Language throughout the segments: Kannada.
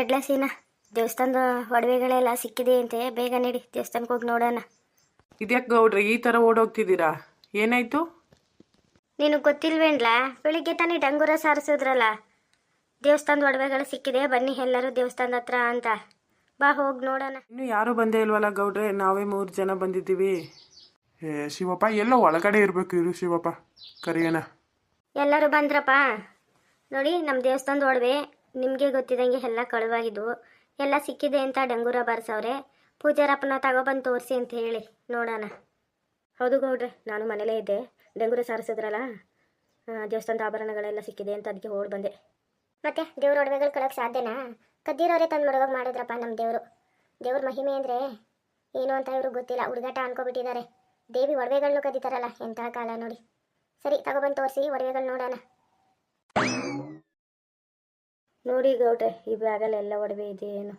ಎಡ್ಲ ಸೀನಾ ದೇವಸ್ಥಾನದ ಒಡವೆಗಳೆಲ್ಲ ಸಿಕ್ಕಿದೆ ಅಂತೆ ಬೇಗ ನೀಡಿ ದೇವಸ್ಥಾನಕ್ಕೆ ಹೋಗಿ ನೋಡೋಣ. ಇದ್ಯಾಕೆ ಗೌಡ್ರೆ ಈ ಥರ ಓಡೋಗ್ತಿದ್ದೀರಾ? ಏನಾಯ್ತು? ನೀನು ಗೊತ್ತಿಲ್ವೇನ್ಲ ಬೆಳಿಗ್ಗೆ ತಾನೇ ಡಂಗೂರ ಸಾರಿಸಿದ್ರಲ್ಲ. ದೇವಸ್ಥಾನದ ಒಡವೆಗಳು ಸಿಕ್ಕಿದೆ ಬನ್ನಿ ಎಲ್ಲರೂ ದೇವಸ್ಥಾನದ ಹತ್ರ ಅಂತ. ಬಾ ಹೋಗಿ ನೋಡೋಣ. ಇನ್ನು ಯಾರೂ ಬಂದೇ ಇಲ್ವಲ್ಲ ಗೌಡ್ರೆ ನಾವೇ ಮೂರು ಜನ ಬಂದಿದ್ದೀವಿ. ಏ ಶಿವಪ್ಪ ಎಲ್ಲೋ ಒಳಗಡೆ ಇರಬೇಕು ಇರು ಶಿವಪ್ಪ ಕರಿಯೋಣ. ಎಲ್ಲರೂ ಬಂದ್ರಪ್ಪ. ನೋಡಿ ನಮ್ಮ ದೇವಸ್ಥಾನದ ಒಡವೆ ನಿಮಗೆ ಗೊತ್ತಿದ್ದಂಗೆ ಎಲ್ಲ ಕಳುವಾಗಿದ್ವು. ಎಲ್ಲ ಸಿಕ್ಕಿದೆ ಅಂತ ಡಂಗೂರ ಬಾರಿಸವ್ರೆ. ಪೂಜಾರಪ್ಪನ ತಗೊಬಂದು ತೋರಿಸಿ ಅಂತ ಹೇಳಿ. ನೋಡೋಣ. ಹೌದು ಗೌಡ್ರೆ, ನಾನು ಮನೇಲೇ ಇದ್ದೆ. ಡಂಗೂರ ಸಾರಿಸಿದ್ರಲ್ಲ? ದೇವಸ್ಥಾನದ ಆಭರಣಗಳೆಲ್ಲ ಸಿಕ್ಕಿದೆ ಅಂತ ಅದಕ್ಕೆ ಓಡ್ ಬಂದೆ. ಮತ್ತೆ ದೇವ್ರ ಒಡವೆಗಳು ಕೊಡೋಕೆ ಸಾಧ್ಯನಾ? ಕದ್ದಿರೋರೇ ತಂದು ಮಡಗೋಗಿ ಮಾಡಿದ್ರಪ್ಪ ನಮ್ಮ ದೇವರು. ದೇವ್ರ ಮಹಿಮೆ ಅಂದರೆ ಏನು ಅಂತ ಇವ್ರಿಗೆ ಗೊತ್ತಿಲ್ಲ. ಹುಡುಗಾಟ ಅನ್ಕೋಬಿಟ್ಟಿದ್ದಾರೆ. ದೇವಿ ಒಡವೆಗಳನ್ನೂ ಕದೀತಾರಲ್ಲ ಎಂತಹ ಕಾಲ ನೋಡಿ. ಸರಿ ತಗೊಬಂದು ತೋರಿಸಿ, ಒಡವೆಗಳು ನೋಡೋಣ. ನೋಡಿ ಗೌಡ್ರೆ ಈ ಬ್ಯಾಗಲ್ಲಿ ಎಲ್ಲ ಒಡವೆ ಇದೆಯೇನು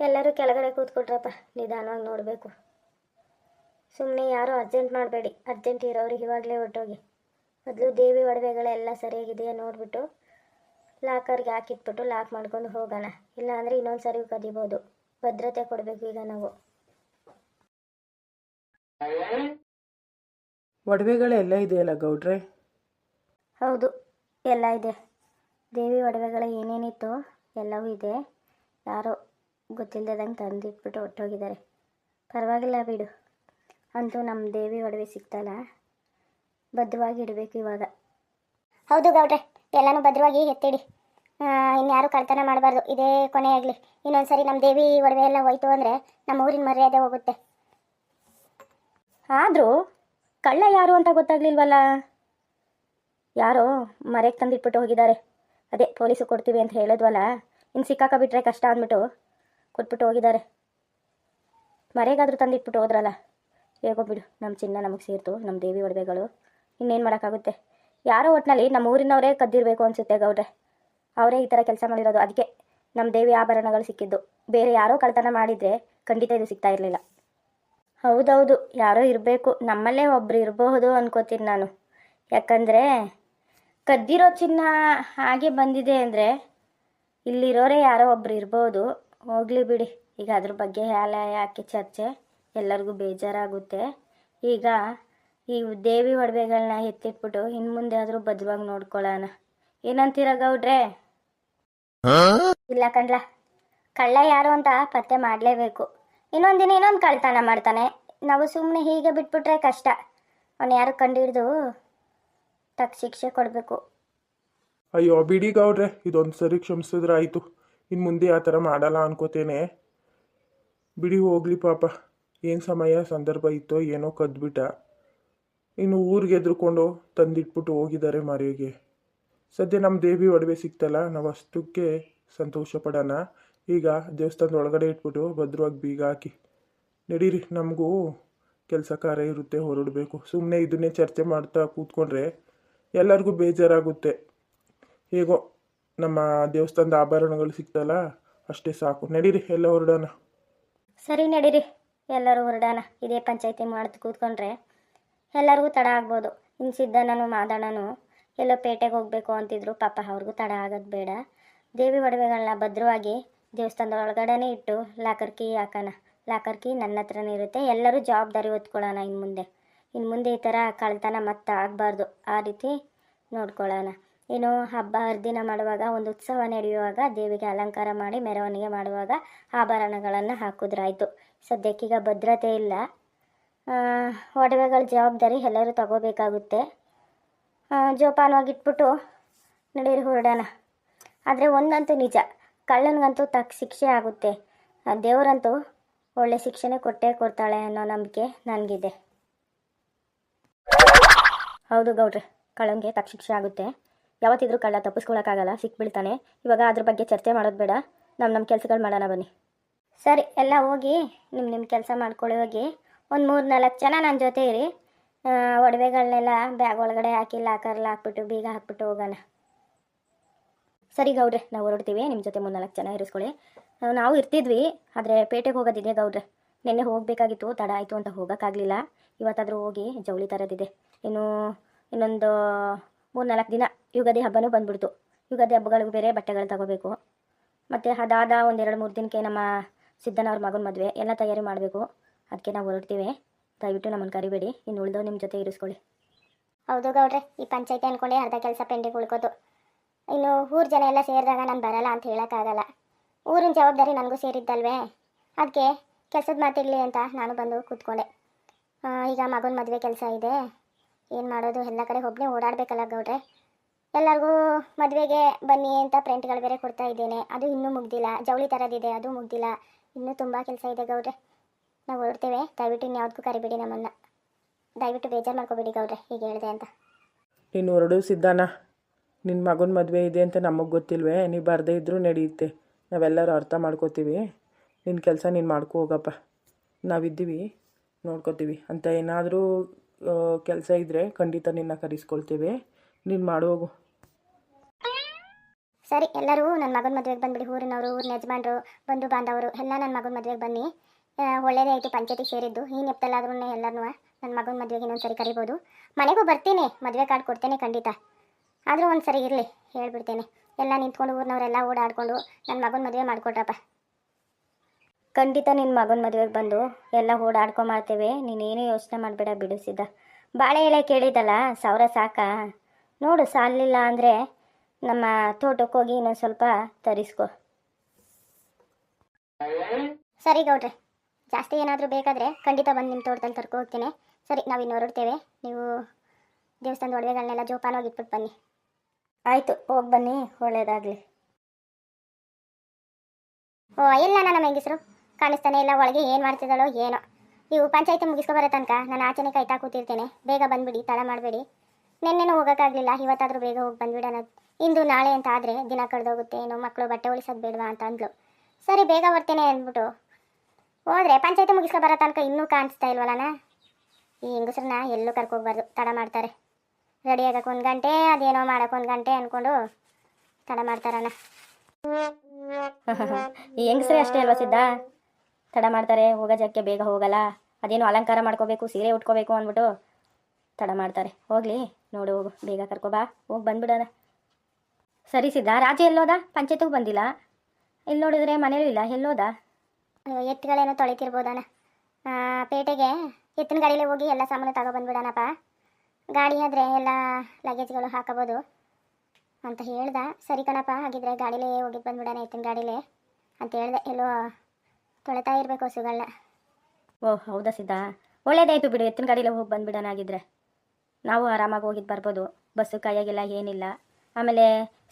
ಎಲ್ಲರೂ ಕೆಳಗಡೆ ಕೂತ್ಕೊಟ್ರಪ್ಪ ನಿಧಾನವಾಗಿ ನೋಡಬೇಕು. ಸುಮ್ಮನೆ ಯಾರೂ ಅರ್ಜೆಂಟ್ ಮಾಡಬೇಡಿ ಅರ್ಜೆಂಟ್ ಇರೋರಿಗೆ ಇವಾಗಲೇ ಹೊರಟೋಗಿ. ಮೊದಲು ದೇವಿ ಒಡವೆಗಳೆಲ್ಲ ಸರಿಯಾಗಿದೆಯಾ ನೋಡಿಬಿಟ್ಟು ಲಾಕರ್ಗೆ ಹಾಕಿಟ್ಬಿಟ್ಟು ಲಾಕ್ ಮಾಡ್ಕೊಂಡು ಹೋಗೋಣ. ಇಲ್ಲಾಂದರೆ ಇನ್ನೊಂದು ಸರಿ ಕದಿಬೋದು. ಭದ್ರತೆ ಕೊಡಬೇಕು ಈಗ ನಾವು. ಒಡವೆಗಳೆಲ್ಲ ಇದೆಯಲ್ಲ ಗೌಡ್ರೆ? ಹೌದು ಎಲ್ಲ ಇದೆ. ದೇವಿ ಒಡವೆಗಳ ಏನೇನಿತ್ತು ಎಲ್ಲವೂ ಇದೆ. ಯಾರೋ ಗೊತ್ತಿಲ್ಲದಂಗೆ ತಂದಿಟ್ಬಿಟ್ಟು ಹೊಟ್ಟೋಗಿದ್ದಾರೆ ಪರವಾಗಿಲ್ಲ ಬಿಡು. ಅಂತೂ ನಮ್ಮ ದೇವಿ ಒಡವೆ ಸಿಗ್ತಲ್ಲ ಬದ್ಧವಾಗಿ ಇಡಬೇಕು ಇವಾಗ. ಹೌದು ಗೌಡ್ರೆ, ಎಲ್ಲನೂ ಭದ್ರವಾಗಿ ಎತ್ತಿಡಿ. ಇನ್ಯಾರು ಕಳ್ತನ ಮಾಡಬಾರ್ದು. ಇದೇ ಕೊನೆಯಾಗಲಿ ಇನ್ನೊಂದು ಸರಿ ನಮ್ಮ ದೇವಿ ಒಡವೆ ಎಲ್ಲ ಹೋಯ್ತು ಅಂದರೆ ನಮ್ಮ ಊರಿನ ಮರ್ಯಾದೆ ಹೋಗುತ್ತೆ. ಆದರೂ ಕಳ್ಳ ಯಾರು ಅಂತ ಗೊತ್ತಾಗ್ಲಿಲ್ವಲ್ಲ? ಯಾರೋ ಮರೆಗೆ ತಂದಿಟ್ಬಿಟ್ಟು ಹೋಗಿದ್ದಾರೆ. ಅದೇ ಪೊಲೀಸು ಕೊಡ್ತೀವಿ ಅಂತ ಹೇಳಿದ್ವಲ್ಲ, ಇನ್ನು ಸಿಕ್ಕಾಕಬಿಟ್ರೆ ಕಷ್ಟ ಅಂದ್ಬಿಟ್ಟು ಕೊಟ್ಬಿಟ್ಟು ಹೋಗಿದ್ದಾರೆ. ಮರೆಗಾದರೂ ತಂದಿಟ್ಬಿಟ್ಟು ಹೋದ್ರಲ್ಲ. ಹೇಗೋ ಬಿಡು, ನಮ್ಮ ಚಿನ್ನ ನಮಗೆ ಸೇರ್ತು, ನಮ್ಮ ದೇವಿ ಒಡವೆಗಳು. ಇನ್ನೇನು ಮಾಡೋಕ್ಕಾಗುತ್ತೆ? ಯಾರೋ ಒಟ್ಟಿನಲ್ಲಿ ನಮ್ಮ ಊರಿನವರೇ ಕದ್ದಿರಬೇಕು ಅನಿಸುತ್ತೆ ಗೌಡ್ರೆ. ಅವರೇ ಈ ಥರ ಕೆಲಸ ಮಾಡಿರೋದು. ಅದಕ್ಕೆ ನಮ್ಮ ದೇವಿ ಆಭರಣಗಳು ಸಿಕ್ಕಿದ್ದು. ಬೇರೆ ಯಾರೋ ಕಳ್ತನ ಮಾಡಿದರೆ ಖಂಡಿತ ಇದು ಸಿಗ್ತಾ ಇರಲಿಲ್ಲ. ಹೌದೌದು, ಯಾರೋ ಇರಬೇಕು. ನಮ್ಮಲ್ಲೇ ಒಬ್ಬರು ಇರಬಹುದು ಅನ್ಕೋತೀನಿ ನಾನು. ಯಾಕಂದರೆ ಕದ್ದಿರೋ ಚಿನ್ನ ಹಾಗೆ ಬಂದಿದೆ ಅಂದರೆ ಇಲ್ಲಿರೋರೇ ಯಾರೋ ಒಬ್ರು ಇರ್ಬೋದು. ಹೋಗಲಿ ಬಿಡಿ. ಈಗ ಅದ್ರ ಬಗ್ಗೆ ಎಲ್ಲ ಯಾಕೆ ಚರ್ಚೆ? ಎಲ್ಲರಿಗೂ ಬೇಜಾರಾಗುತ್ತೆ. ಈಗ ಈ ದೇವಿ ಒಡವೆಗಳನ್ನ ಎತ್ತಿಟ್ಬಿಟ್ಟು ಇನ್ನು ಮುಂದೆ ಆದರೂ ಭದ್ರವಾಗಿ ನೋಡ್ಕೊಳ್ಳೋಣ ಏನಂತೀರ ಗೌಡ್ರೆ? ಇಲ್ಲ ಕಣ್ಲ. ಕಳ್ಳ ಯಾರು ಅಂತ ಪತ್ತೆ ಮಾಡಲೇಬೇಕು. ಇನ್ನೊಂದು ದಿನ ಇನ್ನೊಂದು ಕಳ್ತನ ಮಾಡ್ತಾನೆ. ನಾವು ಸುಮ್ಮನೆ ಹೀಗೆ ಬಿಟ್ಬಿಟ್ರೆ ಕಷ್ಟ. ಅವನು ಯಾರು ಕಂಡುಹಿಡ್ದು ತಕ್ಕ ಶಿಕ್ಷೆ ಕೊಡಬೇಕು. ಅಯ್ಯೋ, ಬಿಡಿ ಗೌಡ್ರೆ, ಇದೊಂದು ಸರಿ ಕ್ಷಮಿಸಿದ್ರೆ ಆಯಿತು. ಇನ್ನು ಮುಂದೆ ಆ ಥರ ಮಾಡಲ್ಲ ಅನ್ಕೋತೇನೆ. ಬಿಡಿ ಹೋಗ್ಲಿ ಪಾಪ. ಏನು ಸಮಯ, ಸಂದರ್ಭ ಇತ್ತೋ ಏನೋ ಕದ್ಬಿಟ್ಟ. ಇನ್ನು ಊರಿಗೆ ಎದ್ರುಕೊಂಡು ತಂದಿಟ್ಬಿಟ್ಟು ಹೋಗಿದ್ದಾರೆ ಮರೆಗೆ ಸದ್ಯ ನಮ್ಮ ದೇವಿ ಒಡವೆ ಸಿಕ್ತಲ್ಲ, ನಾವು ಅಷ್ಟಕ್ಕೆ ಸಂತೋಷ ಪಡೋಣ. ಈಗ ದೇವಸ್ಥಾನದ ಒಳಗಡೆ ಇಟ್ಬಿಟ್ಟು ಭದ್ರವಾಗಿ ಬೀಗ ಹಾಕಿ. ನಡೀರಿ, ನಮಗೂ ಕೆಲಸ ಕಾರ್ಯ ಇರುತ್ತೆ, ಹೊರಡಬೇಕು. ಸುಮ್ಮನೆ ಇದನ್ನೇ ಚರ್ಚೆ ಮಾಡ್ತಾ ಕೂತ್ಕೊಂಡ್ರೆ ಎಲ್ಲರಿಗೂ ಬೇಜಾರಾಗುತ್ತೆ. ಹೇಗೋ ನಮ್ಮ ದೇವಸ್ಥಾನದ ಆಭರಣಗಳು ಸಿಗ್ತಲ್ಲ ಅಷ್ಟೇ ಸಾಕು. ನಡೀರಿ, ಎಲ್ಲ ಹೊರಡೋಣ. ಸರಿ ನಡೀರಿ. ಎಲ್ಲರೂ ಹೊರಡೋಣ. ಇದೇ ಪಂಚಾಯತಿ ಮಾಡ್ತು ಕೂತ್ಕೊಂಡ್ರೆ ಎಲ್ಲರಿಗೂ ತಡ ಆಗ್ಬೋದು. ಇನ್ನು ಸಿದ್ದಣ್ಣನು ಮಾದಣ್ಣನು ಎಲ್ಲೋ ಪೇಟೆಗೆ ಹೋಗಬೇಕು ಅಂತಿದ್ರು. ಪಾಪ ಅವ್ರಿಗೂ ತಡ ಆಗೋದು ಬೇಡ. ದೇವಿ ಒಡವೆಗಳನ್ನ ಭದ್ರವಾಗಿ ದೇವಸ್ಥಾನದ ಒಳಗಡೆನೇ ಇಟ್ಟು, ಲಾಕರ್ ಕೀ ಹಾಕೋಣ. ಲಾಕರ್ ಕೀ ನನ್ನ ಹತ್ರನೇ ಇರುತ್ತೆ. ಎಲ್ಲರೂ ಜವಾಬ್ದಾರಿ ಹೊತ್ಕೊಳ್ಳೋಣ ಇನ್ನು ಮುಂದೆ. ಇನ್ನು ಮುಂದೆ ಈ ಥರ ಕಳ್ತನ ಮತ್ತೆ ಆಗಬಾರ್ದು. ಆ ರೀತಿ ನೋಡ್ಕೊಳ್ಳೋಣ. ಏನು ಹಬ್ಬ, ಹರಿದಿನ ಮಾಡುವಾಗ, ಒಂದು ಉತ್ಸವ ನಡೆಯುವಾಗ ದೇವಿಗೆ ಅಲಂಕಾರ ಮಾಡಿ ಮೆರವಣಿಗೆ ಮಾಡುವಾಗ ಆಭರಣಗಳನ್ನು ಹಾಕಿದ್ರಾಯ್ತು. ಸದ್ಯಕ್ಕೀಗ ಭದ್ರತೆ ಇಲ್ಲ. ಒಡವೆಗಳ ಜವಾಬ್ದಾರಿ ಎಲ್ಲರೂ ತಗೋಬೇಕಾಗುತ್ತೆ. ಜೋಪಾನವಾಗಿ ಇಟ್ಬಿಟ್ಟು ನಡೀರಿ ಹೊರಡೋಣ. ಆದರೆ ಒಂದಂತೂ ನಿಜ, ಕಳ್ಳನಿಗಂತೂ ತಕ್ಕ ಶಿಕ್ಷೆ ಆಗುತ್ತೆ. ದೇವರಂತೂ ಒಳ್ಳೆ ಶಿಕ್ಷಣ ಕೊಟ್ಟೇ ಕೊಡ್ತಾಳೆ ಅನ್ನೋ ನಂಬಿಕೆ ನನಗಿದೆ. ಹೌದು ಗೌಡ್ರೆ, ಕಳಂಗೆ ತಕ್ಕ ಶಿಕ್ಷೆ ಆಗುತ್ತೆ. ಯಾವತ್ತಿದ್ರೂ ಕಳ್ಳ ತಪ್ಪಿಸ್ಕೊಳಕ್ಕಾಗಲ್ಲ, ಸಿಕ್ಬಿಡ್ತಾನೆ. ಇವಾಗ ಅದ್ರ ಬಗ್ಗೆ ಚರ್ಚೆ ಮಾಡೋದು ಬೇಡ. ನಮ್ಮ ನಮ್ಮ ಕೆಲಸಗಳು ಮಾಡೋಣ ಬನ್ನಿ. ಸರಿ, ಎಲ್ಲ ಹೋಗಿ ನಿಮ್ಮ ನಿಮ್ಮ ಕೆಲಸ ಮಾಡ್ಕೊಳ್ಳಿ ಹೋಗಿ. ಒಂದು ಮೂರು ನಾಲ್ಕು ಜನ ನನ್ನ ಜೊತೆ ಇರಿ. ಒಡವೆಗಳನ್ನೆಲ್ಲ ಬ್ಯಾಗ್ ಒಳಗಡೆ ಹಾಕಿ ಲಾಕರ್ಲ್ಲಿ ಹಾಕ್ಬಿಟ್ಟು, ಬೀಗ ಹಾಕ್ಬಿಟ್ಟು ಹೋಗೋಣ. ಸರಿ ಗೌಡ್ರೆ, ನಾವು ಹೊರಡ್ತೀವಿ. ನಿಮ್ಮ ಜೊತೆ ಮೂರು ನಾಲ್ಕು ಜನ ಇರಿಸ್ಕೊಳ್ಳಿ. ನಾವು ಇರ್ತಿದ್ವಿ, ಆದರೆ ಪೇಟೆಗೆ ಹೋಗೋದಿದೆ ಗೌಡ್ರೆ. ನಿನ್ನೆ ಹೋಗಬೇಕಾಗಿತ್ತು, ತಡ ಆಯಿತು ಅಂತ ಹೋಗೋಕ್ಕಾಗಲಿಲ್ಲ. ಇವತ್ತಾದರೂ ಹೋಗಿ, ಜವಳಿ ತರೋದಿದೆ. ಇನ್ನು ಇನ್ನೊಂದು ಮೂರು ನಾಲ್ಕು ದಿನ ಯುಗಾದಿ ಹಬ್ಬನೂ ಬಂದ್ಬಿಡ್ತು. ಯುಗಾದಿ ಹಬ್ಬಗಳಿಗೂ ಬೇರೆ ಬಟ್ಟೆಗಳು ತಗೋಬೇಕು. ಮತ್ತು ಅದಾದ ಎರಡು ಮೂರು ದಿನಕ್ಕೆ ನಮ್ಮ ಸಿದ್ಧನವ್ರ ಮಗನ ಮದುವೆ ಎಲ್ಲ ತಯಾರಿ ಮಾಡಬೇಕು. ಅದಕ್ಕೆ ನಾವು ಹೊರಡ್ತೀವಿ. ದಯವಿಟ್ಟು ನಮ್ಮನ್ನು ಕರಿಬೇಡಿ. ಇನ್ನು ಉಳಿದೋ ನಿಮ್ಮ ಜೊತೆ ಇರಿಸ್ಕೊಳ್ಳಿ. ಹೌದು ಗೌಡ್ರೆ, ಈ ಪಂಚಾಯತಿ ಅಂದ್ಕೊಂಡೆ ಅರ್ಧ ಕೆಲಸ ಪೆಂಡಿಂಗ್ ಉಳ್ಕೋದು. ಇನ್ನು ಊರು ಜನ ಎಲ್ಲ ಸೇರಿದಾಗ ನಾನು ಬರಲ್ಲ ಅಂತ ಹೇಳೋಕ್ಕಾಗಲ್ಲ. ಊರಿನ ಜವಾಬ್ದಾರಿ ನನಗೂ ಸೇರಿದ್ದಲ್ವೇ? ಅದಕ್ಕೆ ಕೆಲಸದ ಮಾತಿರಲಿ ಅಂತ ನಾನು ಬಂದು ಕೂತ್ಕೊಂಡೆ. ಈಗ ಮಗನ ಮದುವೆ ಕೆಲಸ ಇದೆ. ಏನು ಮಾಡೋದು? ಎಲ್ಲ ಕಡೆ ಒಬ್ಬನೇ ಓಡಾಡಬೇಕಲ್ಲ ಗೌಡ್ರೆ. ಎಲ್ಲರಿಗೂ ಮದುವೆಗೆ ಬನ್ನಿ ಅಂತ ಪ್ರಿಂಟ್ಗಳು ಬೇರೆ ಕೊಡ್ತಾ ಇದ್ದೇನೆ. ಅದು ಇನ್ನೂ ಮುಗ್ದಿಲ್ಲ. ಜವಳಿ ಥರದಿದೆ ಅದು ಮುಗ್ದಿಲ್ಲ. ಇನ್ನೂ ತುಂಬ ಕೆಲಸ ಇದೆ ಗೌಡ್ರೆ. ನಾವು ಹೊರಡ್ತೇವೆ ದಯವಿಟ್ಟು ಇನ್ಯಾವುದಕ್ಕೂ ಕರಿಬೇಡಿ ನಮ್ಮನ್ನು. ದಯವಿಟ್ಟು ಬೇಜಾರು ಮಾಡ್ಕೋಬೇಡಿ ಗೌಡ್ರೆ, ಹೀಗೆ ಹೇಳಿದೆ ಅಂತ. ನೀನು ಹೊರಡು ಸಿದ್ಧಾನ. ನಿನ್ನ ಮಗನ ಮದುವೆ ಇದೆ ಅಂತ ನಮಗೆ ಗೊತ್ತಿಲ್ವೇ? ನೀವು ಬರದೇ ಇದ್ದರೂ ನಡೆಯುತ್ತೆ ನಾವೆಲ್ಲರೂ ಅರ್ಥ ಮಾಡ್ಕೋತೀವಿ. ನಿನ್ನ ಕೆಲಸ ನೀನು ಮಾಡ್ಕೋ ಹೋಗಪ್ಪ. ನಾವಿದ್ದೀವಿ, ನೋಡ್ಕೋತೀವಿ. ಅಂತ ಏನಾದರೂ ಕೆಲಸ ಇದ್ದರೆ ಖಂಡಿತ ನಿನ್ನ ಕರೆಸ್ಕೊಳ್ತೇವೆ. ನೀನು ಮಾಡೋಗು ಸರಿ, ಎಲ್ಲರೂ ನನ್ನ ಮಗನ ಮದುವೆಗೆ ಬಂದ್ಬಿಡಿ. ಊರಿನವರು, ಊರಿನ ಯಜಮಾನರು, ಬಂಧು ಬಾಂಧವರು, ಎಲ್ಲ ನನ್ನ ಮಗನ ಮದುವೆಗೆ ಬನ್ನಿ. ಒಳ್ಳೆಯದೇ ಆಯಿತು ಪಂಚಾಯತಿಗೆ ಸೇರಿದ್ದು. ಈ ನೆಪ್ತಲ್ಲಾದ್ರೂ ಎಲ್ಲರೂ ನನ್ನ ಮಗನ ಮದುವೆಗೆ ಇನ್ನೊಂದು ಸರಿ ಕರಿಬೋದು. ಮನೆಗೂ ಬರ್ತೀನಿ. ಮದುವೆ ಕಾರ್ಡ್ ಕೊಡ್ತೇನೆ ಖಂಡಿತ. ಆದರೂ ಒಂದು ಸರಿ ಇರಲಿ, ಹೇಳ್ಬಿಡ್ತೇನೆ. ಎಲ್ಲ ನಿಂತ್ಕೊಂಡು ಊರಿನವರೆಲ್ಲ ಓಡಾಡ್ಕೊಂಡು ನನ್ನ ಮಗನ ಮದುವೆ ಮಾಡಿಕೊಟ್ರಪ್ಪ ಖಂಡಿತ ನಿನ್ನ ಮಗನ ಮದುವೆಗೆ ಬಂದು ಎಲ್ಲ ಓಡಾಡ್ಕೊಂಡು ಮಾಡ್ತೇವೆ. ನೀನೇನು ಯೋಚನೆ ಮಾಡಬೇಡ ಬಿಡಿಸಿದ್ದ ಬಾಳೆ ಎಲೆ ಕೇಳಿದಲ್ಲ ಸಾವಿರ ಸಾಕಾ? ನೋಡು ಸಾಲಿಲ್ಲ ಅಂದರೆ ನಮ್ಮ ತೋಟಕ್ಕೆ ಹೋಗಿ ಇನ್ನೊಂದು ಸ್ವಲ್ಪ ತರಿಸ್ಕೊ. ಸರಿ ಗೌಡ್ರೆ, ಜಾಸ್ತಿ ಏನಾದರೂ ಬೇಕಾದರೆ ಖಂಡಿತ ಬಂದು ನಿಮ್ಮ ತೋಟದಲ್ಲಿ ತರ್ಕೊ ಹೋಗ್ತೀನಿ. ಸರಿ, ನಾವು ಇನ್ನು ಹೊರಡ್ತೇವೆ. ನೀವು ದೇವಸ್ಥಾನದ ಒಡವೆಗಳನ್ನೆಲ್ಲ ಜೋಪಾನವಾಗಿ ಇಟ್ಬಿಟ್ಟು ಬನ್ನಿ. ಆಯಿತು, ಹೋಗಿ ಬನ್ನಿ ಒಳ್ಳೆಯದಾಗಲಿ ಓ, ಇಲ್ಲ ನನ್ನ ಹೆಂಗಸರು. ಕಾಣಿಸ್ತಾನೆ ಇಲ್ಲ, ಒಳಗೆ ಏನು ಮಾಡ್ತಿದ್ದಾಳೋ ಏನೋ. ನೀವು ಪಂಚಾಯತಿ ಮುಗಿಸ್ಕೊ ಬರೋ ತನಕ ನಾನು ಆಚೆನೆ ಕಾಯ್ತಾ ಕೂತಿರ್ತೇನೆ. ಬೇಗ ಬಂದ್ಬಿಡಿ, ತಡ ಮಾಡಬೇಡಿ. ನಿನ್ನೆನೂ ಹೋಗೋಕ್ಕಾಗಲಿಲ್ಲ, ಇವತ್ತಾದರೂ ಬೇಗ ಹೋಗಿ ಬಂದ್ಬಿಡೋಣ. ಇಂದು, ನಾಳೆ ಅಂತ ಆದರೆ ದಿನ ಕಳೆದೋಗುತ್ತೆ, ಏನೋ ಮಕ್ಕಳು ಬಟ್ಟೆ ಉಳಿಸೋದು ಬೇಡವಾ ಅಂತ ಅಂದ್ಲು. ಸರಿ, ಬೇಗ ಬರ್ತೇನೆ ಅಂದ್ಬಿಟ್ಟು. ಹೋದರೆ ಪಂಚಾಯತಿ ಮುಗಿಸ್ಕೊ ಬರೋ ತನಕ ಇನ್ನೂ ಕಾಣಿಸ್ತಾ ಇಲ್ವಲ್ಲಣ್ಣ? ಈ ಹೆಂಗಸ್ರನ್ನ ಎಲ್ಲೂ ಕರ್ಕೋಗ್ಬಾರ್ದು, ತಡ ಮಾಡ್ತಾರೆ. ರೆಡಿ ಆಗಕ್ಕೆ ಒಂದು ಗಂಟೆ, ಅದೇನೋ ಮಾಡಕ್ಕೆ ಒಂದು ಗಂಟೆ ಅಂದ್ಕೊಂಡು ತಡ ಮಾಡ್ತಾರಣ್ಣ. ಈ ಹೆಂಗಸ್ರೆ ಅಷ್ಟೇ ಅಲ್ವಾ ಸಿದ್ಧ? ತಡ ಮಾಡ್ತಾರೆ, ಹೋಗೋ ಜಾಗಕ್ಕೆ ಬೇಗ ಹೋಗಲ್ಲ. ಅದೇನು ಅಲಂಕಾರ ಮಾಡ್ಕೋಬೇಕು, ಸೀರೆ ಉಟ್ಕೋಬೇಕು ಅಂದ್ಬಿಟ್ಟು ತಡ ಮಾಡ್ತಾರೆ. ಹೋಗಲಿ, ನೋಡು, ಹೋಗು, ಬೇಗ ಕರ್ಕೊಬಾ ಹೋಗಿ ಬಂದ್ಬಿಡೋಣ. ಸರಿ ಸಿದ್ಧ, ರಾಜ ಎಲ್ಲೋದ? ಪಂಚಾಯತಿಗೆ ಬಂದಿಲ್ಲ? ಇಲ್ಲಿ ನೋಡಿದ್ರೆ ಮನೇಲೂ ಇಲ್ಲ, ಎಲ್ಲೋದ? ಎತ್ತುಗಳೇನೋ ತೊಳಿತಿರ್ಬೋದಣ್ಣ. ಪೇಟೆಗೆ ಎತ್ತಿನ ಗಾಡಿಲೇ ಹೋಗಿ ಎಲ್ಲ ಸಾಮಾನು ತಗೊಬಂದ್ಬಿಡೋಣಪ್ಪ ಗಾಡಿ ಆದರೆ ಎಲ್ಲ ಲಗೇಜ್ಗಳು ಹಾಕಬೋದು ಅಂತ ಹೇಳ್ದ. ಸರಿ ಕಣಪ್ಪ, ಹಾಗಿದ್ರೆ ಗಾಡಿಲೇ ಹೋಗಿದ್ದು ಬಂದ್ಬಿಡೋಣ, ಎತ್ತಿನ ಗಾಡಿಲೇ ಅಂತ ಹೇಳ್ದೆ. ಎಲ್ಲೋ ತೊಳಿತಾ ಇರಬೇಕು ಹಸುಗಳನ್ನ ಓಹ್ ಹೌದಾ ಸಿದ್ಧ? ಒಳ್ಳೇದಾಯ್ತು ಬಿಡು ಎತ್ತಿನ ಗಾಡಿಲೇ ಹೋಗಿ ಬಂದ್ಬಿಡೋಣಾಗಿದ್ರೆ ನಾವು ಆರಾಮಾಗಿ ಹೋಗಿದ್ದು ಬರ್ಬೋದು ಬಸ್ಸು ಕಾಯಾಗಿಲ್ಲ ಏನಿಲ್ಲ. ಆಮೇಲೆ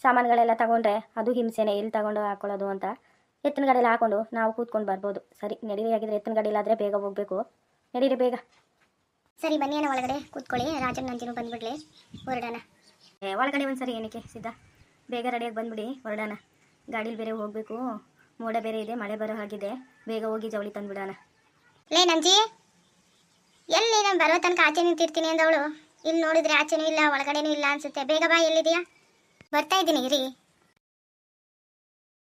ಸಾಮಾನುಗಳೆಲ್ಲ ತಗೊಂಡ್ರೆ ಅದು ಹಿಂಸೆನೆ ಎಲ್ಲಿ ತಗೊಂಡು ಹಾಕೊಳ್ಳೋದು ಅಂತ. ಎತ್ತಿನ ಗಾಡಿಯಲ್ಲಿ ಹಾಕೊಂಡು ನಾವು ಕೂತ್ಕೊಂಡು ಬರ್ಬೋದು. ಸರಿ ನಡೀರಿ ಆಗಿದ್ರೆ ಎತ್ತಿನ ಗಾಡಿಲಾದರೆ ಬೇಗ ಹೋಗಬೇಕು. ನಡೀರಿ ಬೇಗ. ಸರಿ ಬನ್ನಿ ಅಣ್ಣ ಒಳಗಡೆ ಕೂತ್ಕೊಳ್ಳಿ. ರಾಜನ್ ನಂಜಿನೂ ಬಂದ್ಬಿಡ್ಲಿ ಹೊರಡೋಣ. ಏ, ಒಳಗಡೆ ಒಂದು ಸರಿ ಏನಕ್ಕೆ ಸಿದ್ಧ? ಬೇಗ ರೆಡಿಯಾಗಿ ಬಂದ್ಬಿಡಿ ಹೊರಡೋಣ. ಗಾಡೀಲಿ ಬೇರೆ ಹೋಗಬೇಕು. ಮೋಡ ಬೇರೆ ಇದೆ, ಮಳೆ ಬರೋ ಹಾಗಿದೆ. ಬೇಗ ಹೋಗಿ ಜವಳಿ ತಂದ್ಬಿಡೋಣ. ಲೇ ನಂಜಿ, ಎಲ್ಲಿ ನಾನು ಬರೋ ತನಕ ಆಚೆ ನಿಂತಿರ್ತೀನಿ ಅಂದವಳು? ಇಲ್ಲಿ ನೋಡಿದ್ರೆ ಆಚೆನೂ ಇಲ್ಲ, ಒಳಗಡೆನೂ ಇಲ್ಲ ಅನ್ಸುತ್ತೆ. ಬೇಗ ಬಾ ಎಲ್ಲಿದೆಯಾ ಬರ್ತಾ ಇದ್ದೀನಿ, ಇರಿ.